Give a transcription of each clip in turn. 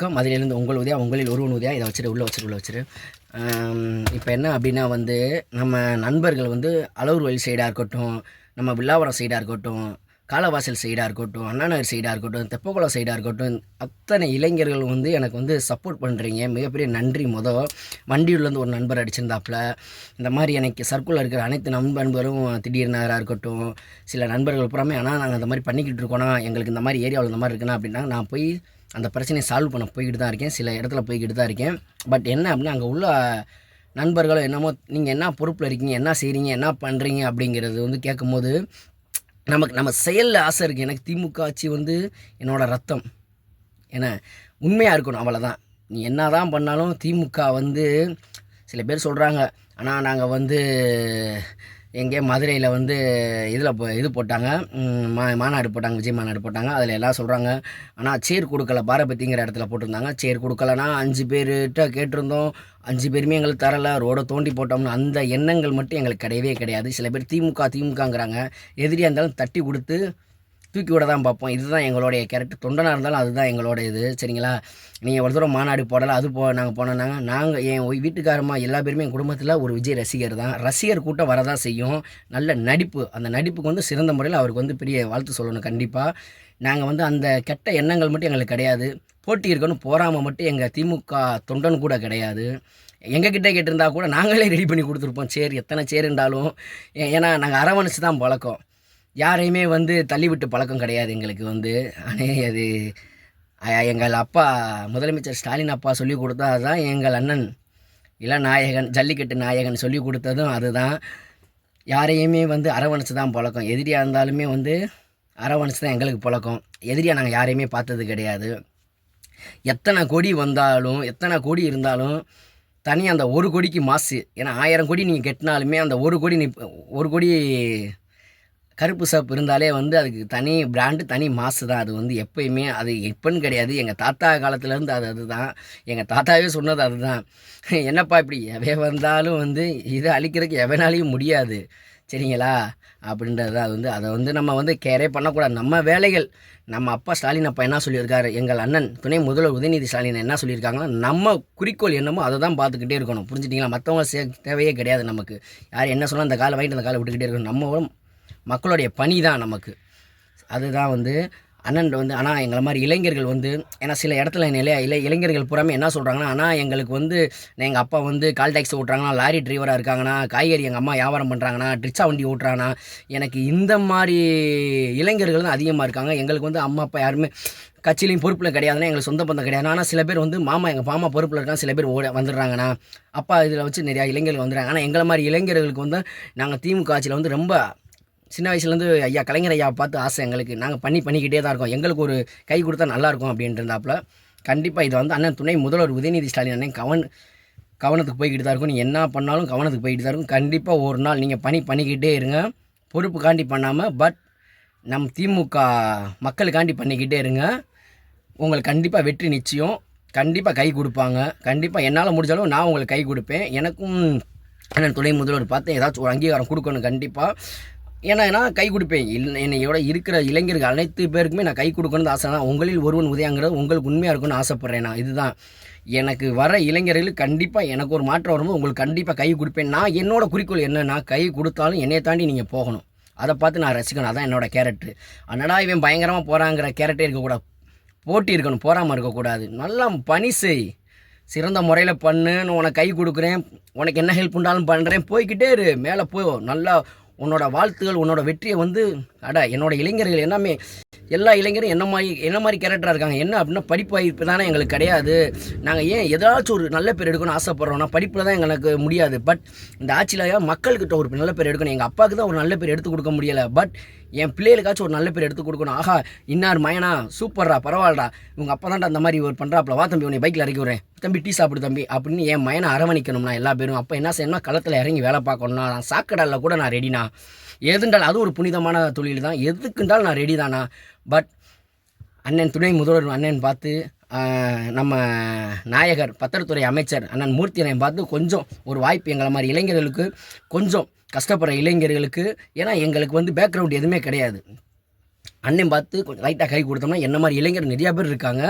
வணக்கம். அதிலிருந்து உங்கள் உதயா உங்களில் ஒருவன் உதயா இதை வச்சுட்டு உள்ளே வச்சுட்டு உள்ளே வச்சுட்டு இப்போ என்ன அப்படின்னா வந்து நம்ம நண்பர்கள் வந்து அளவுர் வழி சைடாக இருக்கட்டும் நம்ம வில்லாவரம் சைடாக இருக்கட்டும் காலவாசல் சைடாக இருக்கட்டும் அண்ணாநகர் சைடாக இருக்கட்டும் தெப்பகுளம் சைடாக இருக்கட்டும் அத்தனை இளைஞர்கள் வந்து எனக்கு வந்து சப்போர்ட் பண்ணுறீங்க மிகப்பெரிய நன்றி. மொதல் வண்டியூர்லேருந்து ஒரு நண்பர் அடிச்சிருந்தாப்புல. இந்த மாதிரி எனக்கு சர்க்குலில் இருக்கிற அனைத்து நண்பர்களும் திடீர் நகராக இருக்கட்டும் சில நண்பர்கள் புறமே ஆனால் நாங்கள் இந்த மாதிரி பண்ணிக்கிட்டு இருக்கோம்னா எங்களுக்கு இந்த மாதிரி ஏரியாவில் இந்த மாதிரி இருக்குன்னா அப்படின்னா நான் போய் அந்த பிரச்சனையை சால்வ் பண்ண போய்கிட்டு தான் இருக்கேன். சில இடத்துல போய்கிட்டு தான் இருக்கேன். பட் என்ன அப்படின்னா அங்கே உள்ள நண்பர்களும் என்னமோ நீங்கள் என்ன பொறுப்பில் இருக்கீங்க என்ன செய்கிறீங்க என்ன பண்ணுறீங்க அப்படிங்கிறது வந்து கேட்கும்போது நமக்கு நம்ம செயலில் ஆசை இருக்குது எனக்கு திமுக ஆட்சி வந்து என்னோடய ரத்தம். ஏன்னா உண்மையாக இருக்கணும் அவ்வளோதான் நீ என்ன தான் பண்ணாலும் திமுக வந்து சில பேர் சொல்கிறாங்க ஆனால் நாங்கள் வந்து எங்கே மதுரையில் வந்து இதில் போ இது போட்டாங்க. மா மாநாடு போட்டாங்க விஜய் மாநாடு போட்டாங்க. அதில் எல்லாம் சொல்கிறாங்க ஆனால் சேர் கொடுக்கல பாரபத்திங்கிற இடத்துல போட்டிருந்தாங்க. சேர் கொடுக்கலனா அஞ்சு பேர்கிட்ட கேட்டிருந்தோம். அஞ்சு பேருமே எங்களுக்கு தரலை. ரோடை தோண்டி போட்டோம்னு அந்த எண்ணங்கள் மட்டும் எங்களுக்கு கிடையவே கிடையாது. சில பேர் திமுக திமுகங்கிறாங்க. எதிரியாக இருந்தாலும் தட்டி கொடுத்து தூக்கி விட தான் பார்ப்போம். இதுதான் எங்களுடைய கேரக்டர் தொண்டனாக இருந்தாலும் அதுதான் எங்களோட இது. சரிங்களா? நீங்கள் ஒரு தூரம் மாநாடு போடலை அது போ நாங்கள் போனோன்னாங்க நாங்கள் என் வீட்டுக்காரமாக வீட்டுக்காரம்மா எல்லா பேருமே என் குடும்பத்தில் ஒரு விஜய் ரசிகர் தான். ரசிகர் கூட்டம் வரதான் செய்யும். நல்ல நடிப்பு. அந்த நடிப்புக்கு வந்து சிறந்த முறையில் அவருக்கு வந்து பெரிய வாழ்த்து சொல்லணும் கண்டிப்பாக நாங்கள் வந்து அந்த கெட்ட எண்ணங்கள் மட்டும் எங்களுக்கு கிடையாது. போட்டி இருக்கணும் போகாமல் மட்டும் எங்கள் திமுக தொண்டன் கூட கிடையாது. எங்ககிட்ட கேட்டிருந்தா கூட நாங்களே ரெடி பண்ணி கொடுத்துருப்போம். சேர் எத்தனை சேர் இருந்தாலும். ஏ- ஏன்னா நாங்கள் அரவணைச்சு தான் பழக்கம். யாரையுமே வந்து தள்ளிவிட்டு பழக்கம் கிடையாது எங்களுக்கு வந்து. ஆனால் அது எங்கள் அப்பா முதலமைச்சர் ஸ்டாலின் அப்பா சொல்லி கொடுத்தா அதுதான் எங்கள் அண்ணன் இளநாயகன் ஜல்லிக்கட்டு நாயகன் சொல்லி கொடுத்ததும் அதுதான். யாரையுமே வந்து அரவணைச்சு தான் பழக்கம். எதிரியாக இருந்தாலுமே வந்து அரவணைச்சு தான் எங்களுக்கு பழக்கம். எதிரியாக நாங்கள் யாரையுமே பார்த்தது கிடையாது. எத்தனை கொடி வந்தாலும் எத்தனை கொடி இருந்தாலும் தனி அந்த ஒரு கொடிக்கு மாசு. ஏன்னா ஆயிரம் கொடி நீங்கள் கட்டினாலுமே அந்த ஒரு கொடி நீ ஒரு கொடி கருப்பு சப்பு இருந்தாலே வந்து அதுக்கு தனி பிராண்டு தனி மாசு தான். அது வந்து எப்பயுமே அது எப்போன்னு கிடையாது. எங்கள் தாத்தா காலத்துலேருந்து அது அதுதான். எங்கள் தாத்தாவே சொன்னது அதுதான். என்னப்பா இப்படி எவை வந்தாலும் வந்து இதை அழிக்கிறதுக்கு எவனாலையும் முடியாது. சரிங்களா? அப்படின்றது தான் அது வந்து அதை வந்து நம்ம வந்து கேரே பண்ணக்கூடாது. நம்ம வேலைகள் நம்ம அப்பா ஸ்டாலின் அப்பா என்ன சொல்லியிருக்காரு? எங்கள் அண்ணன் துணை முதல்வர் உதயநிதி ஸ்டாலின் என்ன சொல்லியிருக்காங்கன்னா நம்ம குறிக்கோள் என்னமோ அதை தான் பார்த்துக்கிட்டே இருக்கணும். புரிஞ்சுட்டிங்களா? மற்றவங்க சே தேவையே கிடையாது நமக்கு. யார் என்ன சொன்னால் அந்த காலை வாங்கிட்டு அந்த காலை விட்டுக்கிட்டே இருக்கணும். நம்ம மக்களுடைய பணி தான் நமக்கு. அதுதான் வந்து அண்ணன் வந்து ஆனால் எங்களை மாதிரி இளைஞர்கள் வந்து ஏன்னா சில இடத்துல நிலையா இல்லை இளைஞர்கள் புறமே என்ன சொல்கிறாங்கன்னா ஆனால் எங்களுக்கு வந்து எங்கள் அப்பா வந்து கால் டாக்ஸி ஓட்டுறாங்கன்னா லாரி டிரைவராக இருக்காங்கன்னா காய்கறி எங்கள் அம்மா வியாபாரம் பண்ணுறாங்கன்னா ட்ரிச்சா வண்டி ஓட்டுறாங்கன்னா எனக்கு இந்த மாதிரி இளைஞர்கள் தான் அதிகமாக இருக்காங்க. எங்களுக்கு வந்து அம்மா அப்பா யாருமே கட்சியிலையும் பொறுப்பில் கிடையாதுன்னா எங்களுக்கு சொந்த பந்தம் கிடையாது. ஆனால் சில பேர் வந்து மாமா எங்கள் மாமா பொறுப்பில் இருக்காங்க சில பேர் ஓட வந்துடுறாங்கண்ணா அப்பா இதில் வச்சு நிறையா இளைஞர்கள் வந்துடுறாங்க. ஆனால் எங்களை மாதிரி இளைஞர்களுக்கு வந்து நாங்கள் திமுக ஆட்சியில் வந்து ரொம்ப சின்ன வயசுலேருந்து ஐயா கலைஞர் ஐயா பார்த்து ஆசை எங்களுக்கு. நாங்கள் பண்ணி பண்ணிக்கிட்டே தான் இருக்கோம். எங்களுக்கு ஒரு கை கொடுத்தா நல்லாயிருக்கும் அப்படின்ட்டு இருந்தாப்புல கண்டிப்பாக இது வந்து அண்ணன் துணை முதல்வர் உதயநிதி ஸ்டாலின் அண்ணன் கவன் கவனத்துக்கு போய்கிட்டு தான் இருக்கும். நீ என்ன பண்ணாலும் கவனத்துக்கு போய்கிட்டு தான் இருக்கும். கண்டிப்பாக ஒரு நாள் நீங்கள் பணி பண்ணிக்கிட்டே இருங்க. பொறுப்பு காண்டி பண்ணாமல் பட் நம் திமுக மக்களுக்காண்டி பண்ணிக்கிட்டே இருங்க. உங்களுக்கு கண்டிப்பாக வெற்றி நிச்சயம். கண்டிப்பாக கை கொடுப்பாங்க. கண்டிப்பாக என்னால் முடிஞ்சாலும் நான் உங்களுக்கு கை கொடுப்பேன். எனக்கும் அண்ணன் துணை முதல்வர் பார்த்து ஏதாச்சும் ஒரு அங்கீகாரம் கொடுக்கணும் கண்டிப்பாக ஏன்னா நான் கை கொடுப்பேன். இல்லை என்னையோட இருக்கிற இளைஞர்கள் அனைத்து பேருக்குமே நான் கை கொடுக்கணும்னு ஆசை. தான் உங்களில் ஒருவன் உதயங்கிறது உங்களுக்கு உண்மையாக இருக்கும்னு ஆசைப்பட்றேன் நான். இதுதான். எனக்கு வர இளைஞர்களுக்கு கண்டிப்பாக எனக்கு ஒரு மாற்றம் வரும்போது உங்களுக்கு கண்டிப்பாக கை கொடுப்பேன். நான் என்னோட குறிக்கோள் என்னென்னா கை கொடுத்தாலும் என்னையை தாண்டி நீங்கள் போகணும். அதை பார்த்து நான் ரசிக்கணும். அதான் என்னோட கேரக்டர். அண்ணடா இவன் பயங்கரமாக போகிறாங்கிற கேரக்டே இருக்கக்கூடாது. போட்டி இருக்கணும். போகாமல் இருக்கக்கூடாது. நல்லா பணி செய். சிறந்த முறையில் பண்ணு உனக்கு கை கொடுக்குறேன். உனக்கு என்ன ஹெல்ப் பண்ணாலும் பண்ணுறேன் போய்க்கிட்டே இரு. மேலே போ. நல்லா உன்னோட வாழ்த்துகள் உன்னோட வெற்றியை வந்து அட என்னோட இளைஞர்கள் எல்லாமே எல்லா இளைஞரும் என்ன மாதிரி என்ன மாதிரி கேரக்டராக இருக்காங்க என்ன அப்படின்னா படிப்பு வாய்ப்பு தானே எங்களுக்கு கிடையாது. நாங்கள் ஏன் ஏதாச்சும் ஒரு நல்ல பேர் எடுக்கணும்னு ஆசைப்பட்றோம்னா படிப்பில் தான் எங்களுக்கு முடியாது. பட் இந்த ஆட்சியில் மக்கள்கிட்ட ஒரு நல்ல பேர் எடுக்கணும். எங்கள் அப்பாவுக்கு தான் ஒரு நல்ல பேர் எடுத்து கொடுக்க முடியலை. பட் என் பிள்ளைகளுக்காச்சும் ஒரு நல்ல பேர் எடுத்து கொடுக்கணும். ஆஹா இன்னார் மயனா சூப்பர்ரா பரவாயில்லடா. உங்கள் அப்பா தான்டா அந்த மாதிரி ஒரு பண்ணுறாப்புல வா தம்பி உன்னை பைக்கில் இறக்கி விட்றேன். தம்பி டீ சாப்பிடு தம்பி அப்படின்னு என் மயனை அரவணிக்கணும்னா எல்லா பேரும். அப்போ என்ன செய்யணும்னா களத்தில் இறங்கி வேலை பார்க்கணும்னா நான் கூட நான் ரெடினா எதுண்டாலும் அது ஒரு புனிதமான தொழில். தான். எதுக்குண்டாலும் நான் ரெடி தானா? பட் அண்ணன் துணை முதல்வர் அண்ணன் பார்த்து நம்ம நாயகர் பத்திரத்துறை அமைச்சர் அண்ணன் மூர்த்தி அண்ணன் பார்த்து கொஞ்சம் ஒரு வாய்ப்பு எங்களை மாதிரி இளைஞர்களுக்கு கொஞ்சம் கஷ்டப்படுற இளைஞர்களுக்கு ஏன்னா எங்களுக்கு வந்து பேக்ரவுண்ட் எதுவுமே கிடையாது. அண்ணன் பார்த்து கொஞ்சம் லைட்டாக கை கொடுத்தோம்னா என்ன மாதிரி இளைஞர் நிறையா பேர் இருக்காங்க.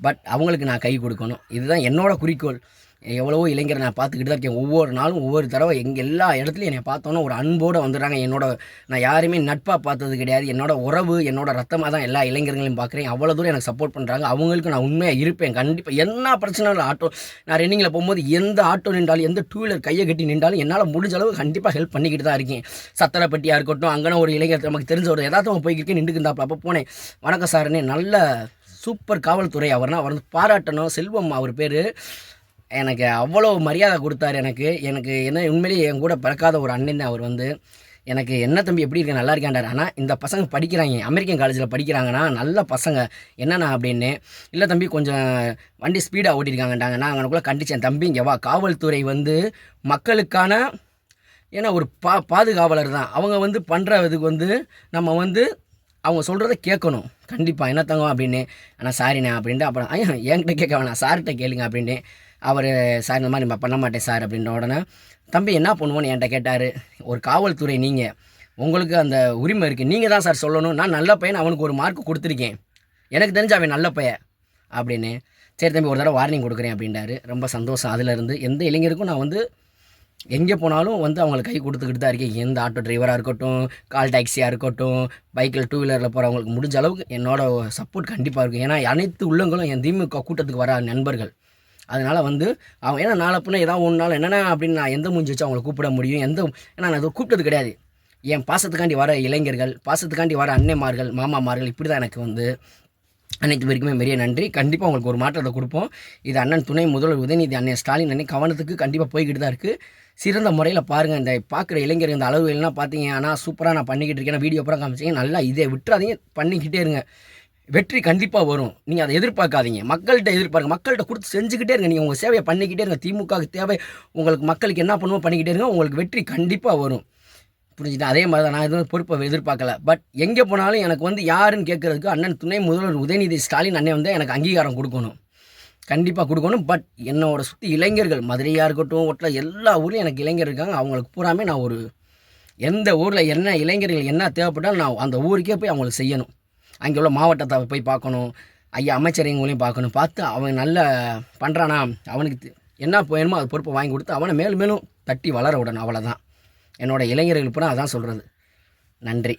பட் அவங்களுக்கு நான் கை கொடுக்கணும். இதுதான் என்னோடய குறிக்கோள். எவ்வளவோ இளைஞரை நான் பார்த்துக்கிட்டு தான் இருக்கேன். ஒவ்வொரு நாளும் ஒவ்வொரு தடவை எங்கள் எல்லா இடத்துலையும் என்னை பார்த்தோன்னா ஒரு அன்போடு வந்துடுறாங்க. என்னோட நான் யாரையுமே நட்பாக பார்த்தது கிடையாது. என்னோட உறவு என்னோட ரத்தமாக தான் எல்லா இளைஞர்களையும் பார்க்குறேன். அவ்வளோ தூரம் எனக்கு சப்போர்ட் பண்ணுறாங்க அவங்களுக்கு நான் உண்மையாக இருப்பேன். கண்டிப்பாக என்ன பிரச்சனை இல்லை ஆட்டோ நான் ரன்னிங்கில் போகும்போது எந்த ஆட்டோ நின்றாலும் எந்த டூ வீலர் கையை கட்டி நின்றாலும் என்னால் முடிஞ்ச அளவு கண்டிப்பாக ஹெல்ப் பண்ணிக்கிட்டு தான் இருக்கேன். சத்தரப்பட்டியாக இருக்கட்டும் அங்கன ஒரு இளைஞர் நமக்கு தெரிஞ்ச ஒரு எதார்த்தம் போய்க்கிட்டு நின்றுக்கு இருந்தாப்புல. அப்போ போனேன். வணக்கம் சார்னே நல்ல சூப்பர் காவல்துறை அவர்னா அவர் வந்து பாராட்டணும். செல்வம் அவர் பேர். எனக்கு அவ்வளோ மரியாதை கொடுத்தாரு எனக்கு. எனக்கு என்ன உண்மையிலேயே என் கூட பிறக்காத ஒரு அண்ணன் தான் அவர் வந்து. எனக்கு என்ன தம்பி எப்படி இருக்க நல்லா இருக்காண்டார் ஆனால் இந்த பசங்க படிக்கிறாங்க. அமெரிக்கன் காலேஜில் படிக்கிறாங்கன்னா நல்ல பசங்க. என்னண்ணா அப்படின்னு. இல்லை தம்பி கொஞ்சம் வண்டி ஸ்பீடாக ஓட்டியிருக்காங்கட்டாங்க நான் அவனுக்குள்ளே கண்டிச்சேன். தம்பி இங்கே வா. காவல்துறை வந்து மக்களுக்கான ஏன்னா ஒரு பா பாதுகாவலர் தான். அவங்க வந்து பண்ணுற இதுக்கு வந்து நம்ம வந்து அவங்க சொல்கிறத கேட்கணும். கண்டிப்பாக என்ன தங்கம் அப்படின்னு. ஆனால் சாரிண்ணே அப்படின்ட்டு அப்புறம் ஐயா என்கிட்ட கேட்க வேணாம். சார்கிட்ட கேளுங்க அப்படின்னு. அவர் சார் இந்த மாதிரி நம்ம பண்ண மாட்டேன் சார் அப்படின்ற உடனே தம்பி என்ன பண்ணுவோன்னு என்கிட்ட கேட்டார். ஒரு காவல்துறை நீங்கள் உங்களுக்கு அந்த உரிமை இருக்குது நீங்கள் தான் சார் சொல்லணும். நான் நல்ல பையன் அவனுக்கு ஒரு மார்க் கொடுத்துருக்கேன். எனக்கு தெரிஞ்ச அவன் நல்ல பையன் அப்படின்னு. சரி தம்பி ஒரு தடவை வார்னிங் கொடுக்குறேன் அப்படின்றாரு. ரொம்ப சந்தோஷம் அதிலிருந்து. எந்த இளைஞருக்கும் நான் வந்து எங்கே போனாலும் வந்து அவங்களுக்கு கை கொடுத்துக்கிட்டு தான் இருக்கேன். எந்த ஆட்டோ டிரைவராக இருக்கட்டும் கால் டாக்ஸியாக இருக்கட்டும் பைக்கில் டூ வீலரில் போகிறவங்களுக்கு முடிஞ்ச அளவுக்கு என்னோட சப்போர்ட் கண்டிப்பாக இருக்கும். ஏன்னா அனைத்து உள்ளங்களும் என் திமுக கூட்டத்துக்கு வர நண்பர்கள். அதனால் வந்து அவன் ஏன்னா நாளை பின்னே ஏதாவது ஒன்று நாள் என்னென்ன அப்படின்னு நான் எந்த மூஞ்சி வச்சு அவங்கள கூப்பிட முடியும்? எந்த ஏன்னா நான் அதை கூப்பிட்டது கிடையாது. என் பாசத்துக்காண்டி வர இளைஞர்கள் பாசத்துக்காண்டி வர அன்னைமார்கள் மாமாமார்கள் இப்படி தான் எனக்கு வந்து அனைத்து பேருக்குமே பெரிய நன்றி. கண்டிப்பாக உங்களுக்கு ஒரு மாற்றத்தை கொடுப்போம். இது அண்ணன் துணை முதல்வர் உதயநிதி அண்ணன் ஸ்டாலின் அண்ணன் கவனத்துக்கு கண்டிப்பாக போய்கிட்டு தான் இருக்குது சிறந்த முறையில் பாருங்கள் இந்த பார்க்குற இளைஞர் இந்த அளவு எல்லாம் பார்த்தீங்க ஆனால் சூப்பராக நான் பண்ணிக்கிட்டு இருக்கேன். வீடியோ அப்புறம் காமிச்சிங்க. நல்லா இதை விட்டுறாதீங்க. பண்ணிக்கிட்டே இருங்க. வெற்றி கண்டிப்பாக வரும். நீங்கள் அதை எதிர்பார்க்காதீங்க. மக்கள்கிட்ட எதிர்பார்க்க மக்கள்கிட்ட கொடுத்து செஞ்சுக்கிட்டே இருங்க. நீங்கள் உங்கள் சேவையை பண்ணிக்கிட்டே இருங்க. திமுகவுக்கு தேவை. உங்களுக்கு மக்களுக்கு என்ன பண்ணுவோம் பண்ணிக்கிட்டே இருங்க. உங்களுக்கு வெற்றி கண்டிப்பாக வரும். புரிஞ்சுட்டு அதே மாதிரி தான் நான் எதுவும் பொறுப்பை எதிர்பார்க்கல. பட் எங்கே போனாலும் எனக்கு வந்து யாருன்னு கேட்குறதுக்கு அண்ணன் துணை முதல்வர் உதயநிதி ஸ்டாலின் அண்ணன் வந்து எனக்கு அங்கீகாரம் கொடுக்கணும். கண்டிப்பாக கொடுக்கணும். பட் என்னோட சுற்றி இளைஞர்கள் மதுரையாக இருக்கட்டும் ஒட்டில் எல்லா ஊர்லேயும் எனக்கு இளைஞர் இருக்காங்க. அவங்களுக்கு பூராமே நான் ஒரு எந்த ஊரில் என்ன இளைஞர்கள் என்ன தேவைப்பட்டாலும் நான் அந்த ஊருக்கே போய் அவங்களுக்கு செய்யணும். அங்கே உள்ள மாவட்டத்தை போய் பார்க்கணும். ஐயா அமைச்சரைங்களையும் பார்க்கணும். பார்த்து அவன் நல்ல பண்ணுறானா அவனுக்கு என்ன வேணுமோ அது பொறுப்பை வாங்கி கொடுத்து அவனை மேலும் மேலும் தட்டி வளர விடணும் அவ்வளோதான் என்னோட இளைஞர்கள் பூரா அதான் சொல்கிறது நன்றி.